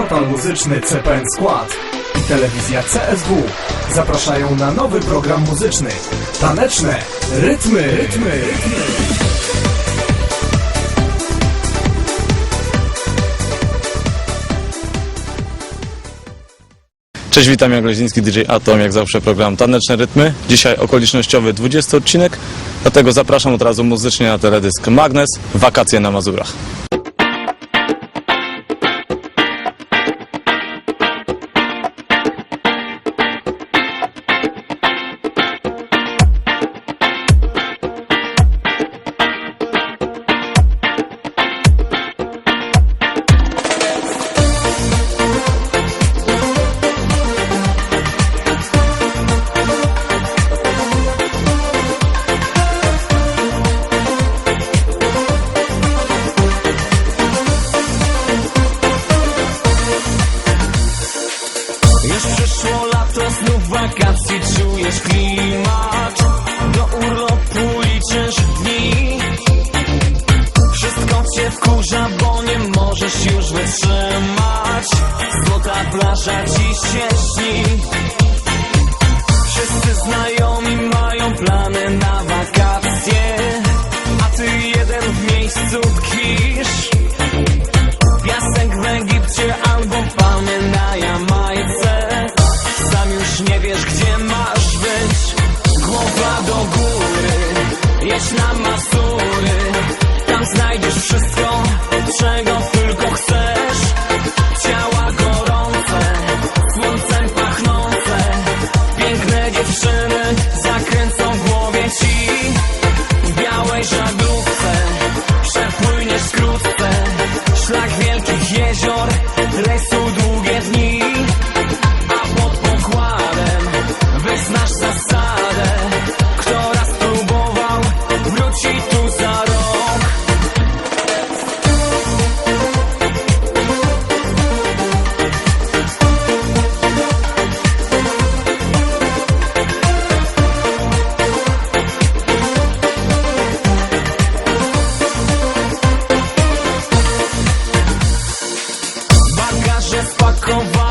portal muzyczny CPN Skład i telewizja CSW zapraszają na nowy program muzyczny Taneczne Rytmy, rytmy, rytmy. Cześć, witam, Jan Groziński, DJ Atom, jak zawsze program Taneczne Rytmy. Dzisiaj okolicznościowy 20 odcinek, dlatego zapraszam od razu muzycznie na teledysk Magnes, wakacje na Mazurach. burza, bo nie możesz już wytrzymać. Złota plaża dziś się śni. Wszyscy znajomi mają plany na wakacje A ty jeden w miejscu tkwisz Piasek w Egipcie albo palmy na Jamajce. Sam już nie wiesz gdzie masz być. Głowa do góry, jedź na masę então vai.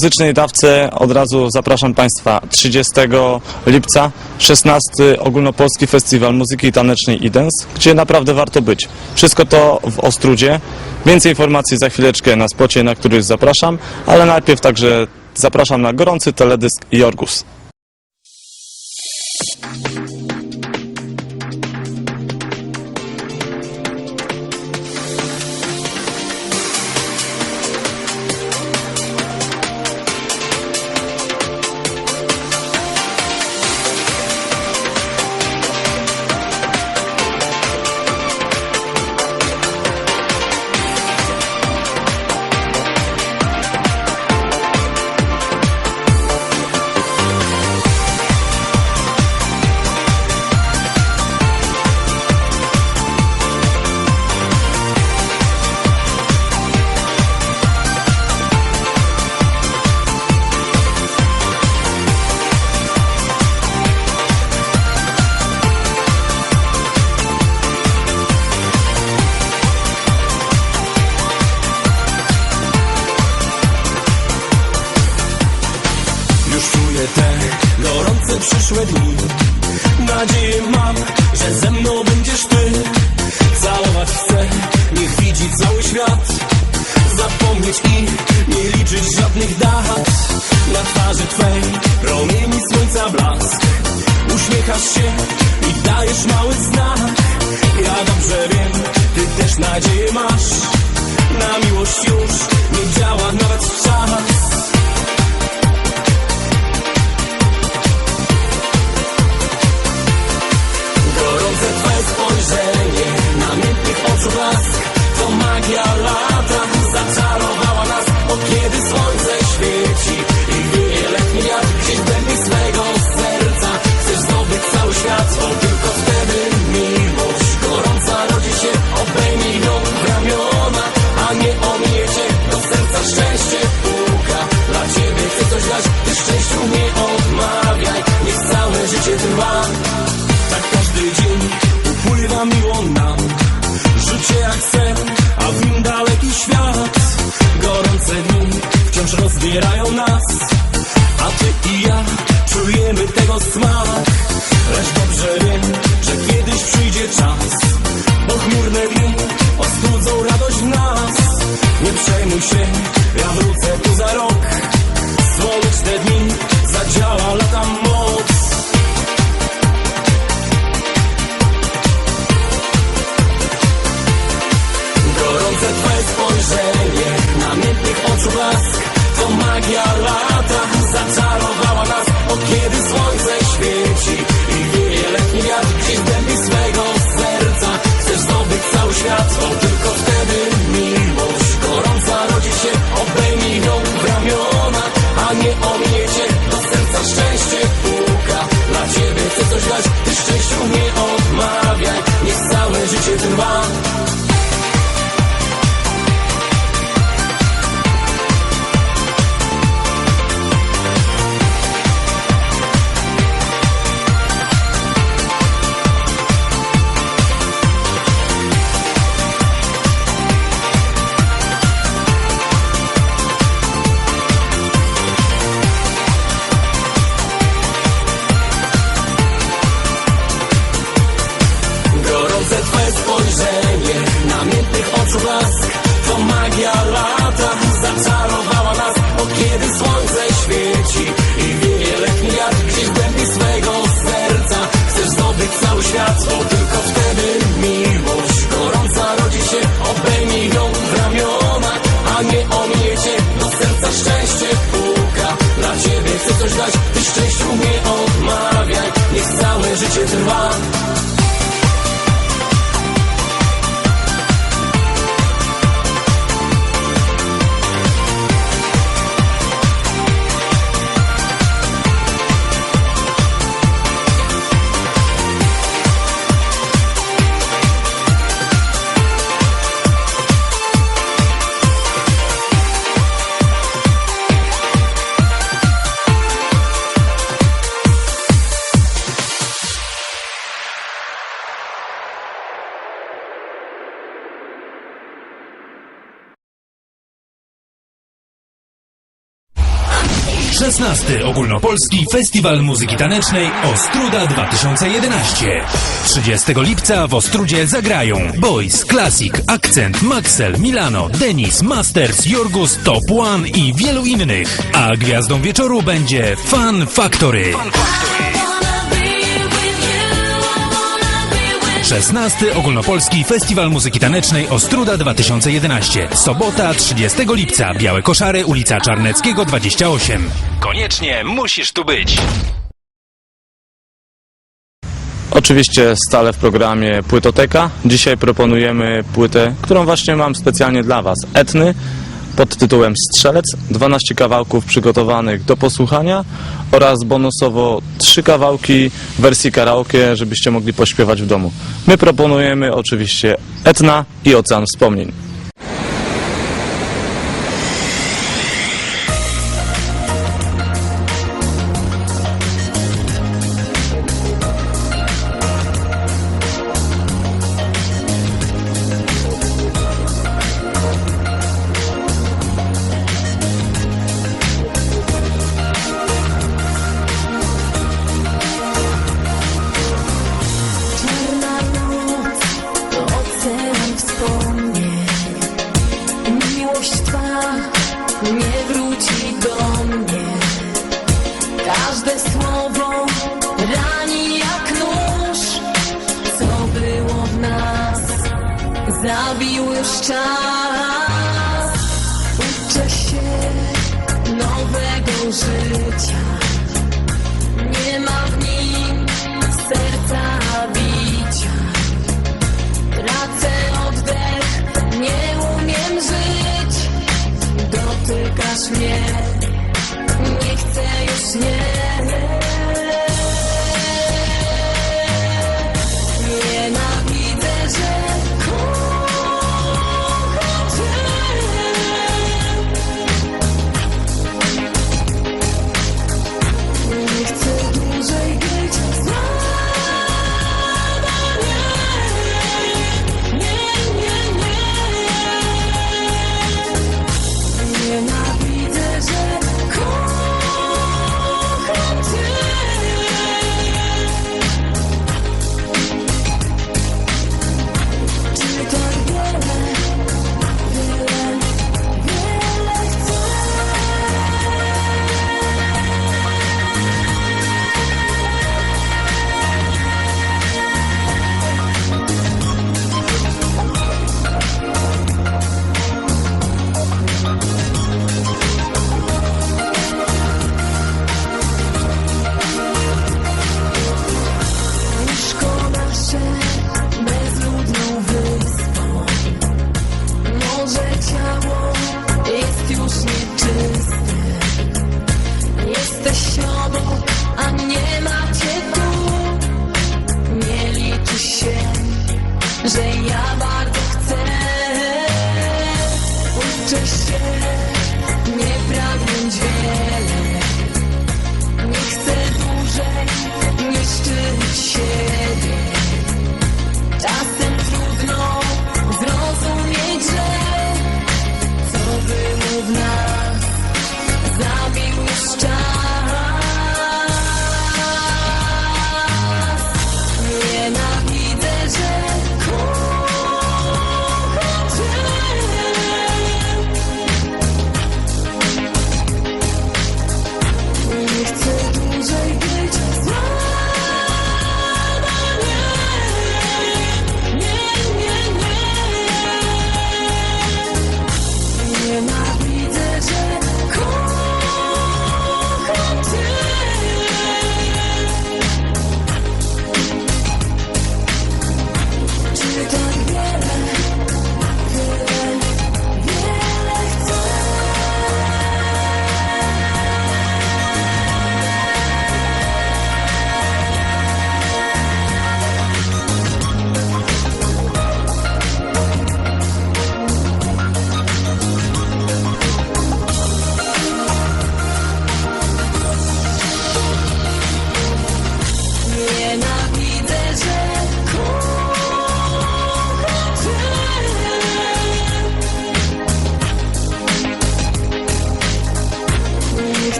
muzycznej dawce od razu zapraszam Państwa 30 lipca 16 Ogólnopolski Festiwal Muzyki Tanecznej i Dance, gdzie naprawdę warto być. Wszystko to w Ostrudzie. Więcej informacji za chwileczkę na spocie, na który zapraszam, ale najpierw także zapraszam na gorący teledysk Jorgus. Nadzieję masz, na miłość już nie działa nawet w czas blask To magia lata zaczarowała nas Od kiedy słońce świeci. I wieje letni wiatr Gdzieś w głębi swego serca. Chcesz zdobyć cały świat Bo tylko wtedy miłość gorąca rodzi się. Obejmij ją w ramiona, a nie omijecie Do serca szczęście puka. Dla ciebie chcę coś dać, ty szczęściu nie odmawiaj. Niech całe życie trwa. 16. Ogólnopolski Festiwal Muzyki Tanecznej Ostruda 2011. 30 lipca w Ostrudzie zagrają Boys, Classic, Akcent, Maxel, Milano, Denis, Masters, Jorgus, Top One i wielu innych. A gwiazdą wieczoru będzie Fan Factory. 16. Ogólnopolski Festiwal Muzyki Tanecznej Ostruda 2011. Sobota 30 lipca. Białe Koszary, ulica Czarneckiego 28. Koniecznie musisz tu być. Oczywiście stale w programie Płytoteka. Dzisiaj proponujemy płytę, którą właśnie mam specjalnie dla Was. Etny pod tytułem Strzelec. 12 kawałków przygotowanych do posłuchania oraz bonusowo 3 kawałki w wersji karaoke, żebyście mogli pośpiewać w domu. My proponujemy oczywiście Etna i Ocean Wspomnień. Dotykasz mnie, nie chcę już nie.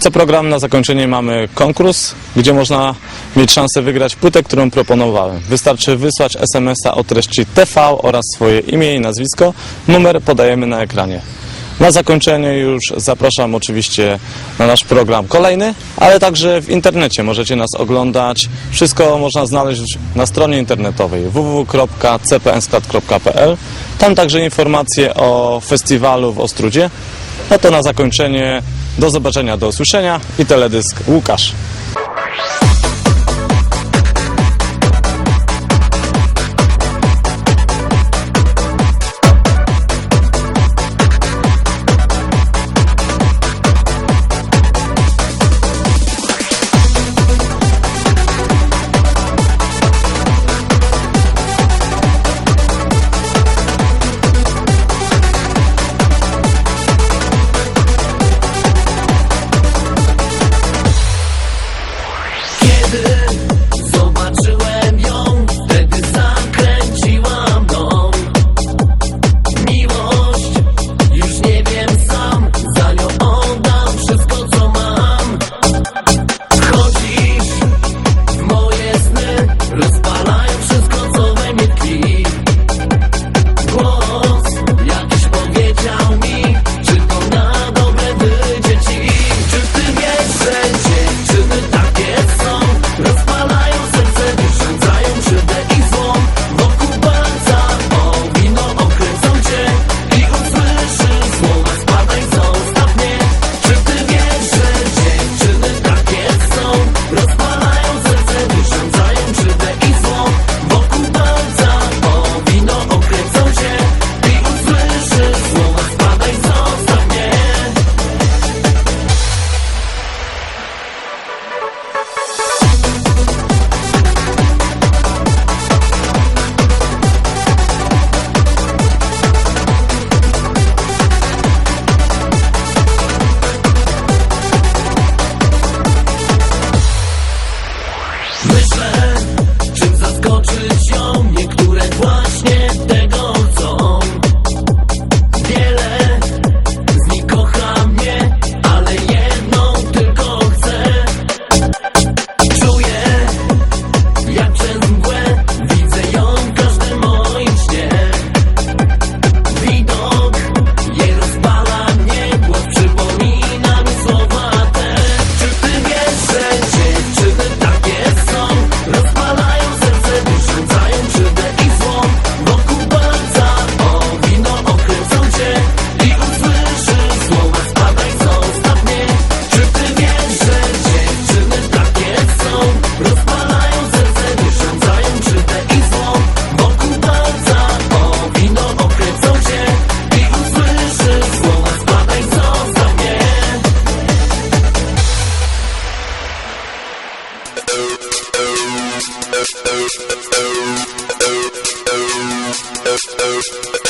co program na zakończenie mamy konkurs, gdzie można mieć szansę wygrać płytę, którą proponowałem. Wystarczy wysłać SMS-a o treści TV oraz swoje imię i nazwisko. Numer podajemy na ekranie. Na zakończenie już zapraszam oczywiście na nasz program kolejny, ale także w internecie możecie nas oglądać. Wszystko można znaleźć na stronie internetowej www.cpnskat.pl. Tam także informacje o festiwalu w Ostrudzie. No to na zakończenie do zobaczenia, do usłyszenia i teledysk Łukasz.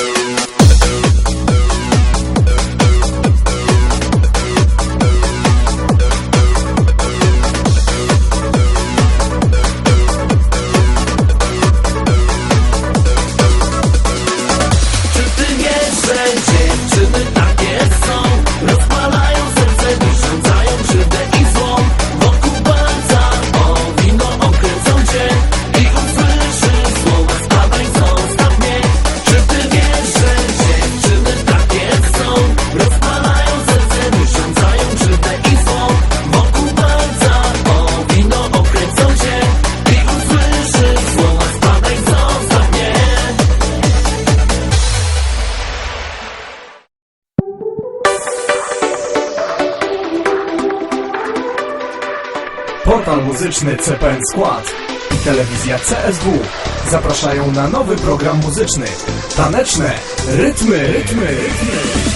Ooh. muzyczny CPN Skład i telewizja CSW zapraszają na nowy program muzyczny Taneczne rytmy, rytmy. rytmy.